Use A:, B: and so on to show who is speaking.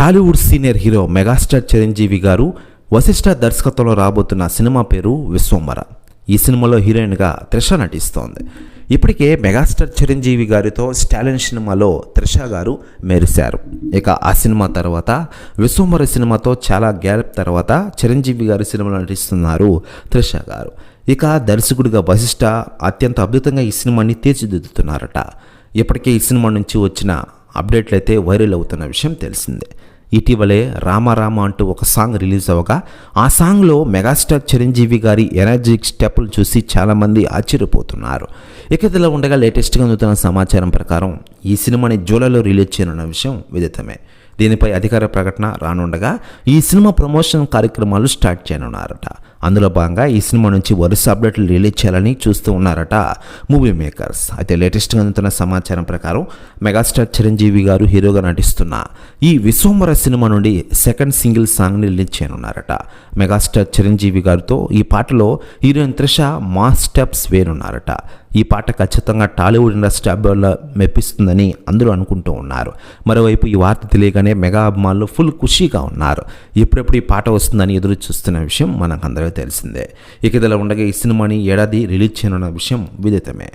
A: Tollywood senior hero megastar Chiranjeevi గారు వశిష్ఠ దర్శకత్వంలో రాబోతున్న సినిమా పేరు విశ్వంబర ఈ సినిమాలో హీరోయిన్గా త్రిష నటిస్తోంది. ఇప్పటికే మెగాస్టార్ చిరంజీవి గారితో స్టాలిన్ సినిమాలో త్రిష గారు మెరిశారు. ఇక ఆ సినిమా తర్వాత విశ్వంబర సినిమాతో చాలా గ్యాప్ తర్వాత చిరంజీవి గారి సినిమాలో నటిస్తున్నారు త్రిష గారు. ఇక దర్శకుడిగా వశిష్ఠ అత్యంత అద్భుతంగా ఈ సినిమాని తీర్చిదిద్దుతున్నారట. ఇప్పటికే ఈ సినిమా నుంచి వచ్చిన అప్డేట్లు అయితే వైరల్ అవుతున్న విషయం తెలిసిందే. ఇటీవలే రామారామ అంటూ ఒక సాంగ్ రిలీజ్ అవ్వగా ఆ సాంగ్లో మెగాస్టార్ చిరంజీవి గారి ఎనర్జిక్ స్టెప్లు చూసి చాలామంది ఆశ్చర్యపోతున్నారు. ఇక ఇలా ఉండగా లేటెస్ట్గా అందుతున్న సమాచారం ప్రకారం ఈ సినిమాని జూలైలో రిలీజ్ చేయనున్న విషయం విదితమే. దీనిపై అధికార ప్రకటన రానుండగా ఈ సినిమా ప్రమోషన్ కార్యక్రమాలు స్టార్ట్ చేయనున్నారట. అందులో భాగంగా ఈ సినిమా నుంచి వరుస అప్డేట్లు రిలీజ్ చేయాలని చూస్తూ ఉన్నారట మూవీ మేకర్స్. అయితే లేటెస్ట్గా అందుతున్న సమాచారం ప్రకారం మెగాస్టార్ చిరంజీవి గారు హీరోగా నటిస్తున్న ఈ విశ్వమర సినిమా నుండి సెకండ్ సింగిల్ సాంగ్ని రిలీజ్ చేయనున్నారట. మెగాస్టార్ చిరంజీవి గారితో ఈ పాటలో హీరోయిన్ త్రిష మాస్ స్టెప్స్ వేనున్నారట ఈ పాట ఖచ్చితంగా టాలీవుడ్ ఇండస్ట్రీ అబ్బాయిలో మెప్పిస్తుందని అందరూ అనుకుంటూ ఉన్నారు. మరోవైపు ఈ వార్త తెలియగానే మెగా అభిమానులు ఫుల్ ఖుషీగా ఉన్నారు. ఎప్పుడెప్పుడు ఈ పాట వస్తుందని ఎదురు చూస్తున్న విషయం మనకు అందరికీ తెలిసిందే. ఇక ఇలా ఉండగా ఈ సినిమాని ఏడాది రిలీజ్ చేయనున్న విషయం విదితమే.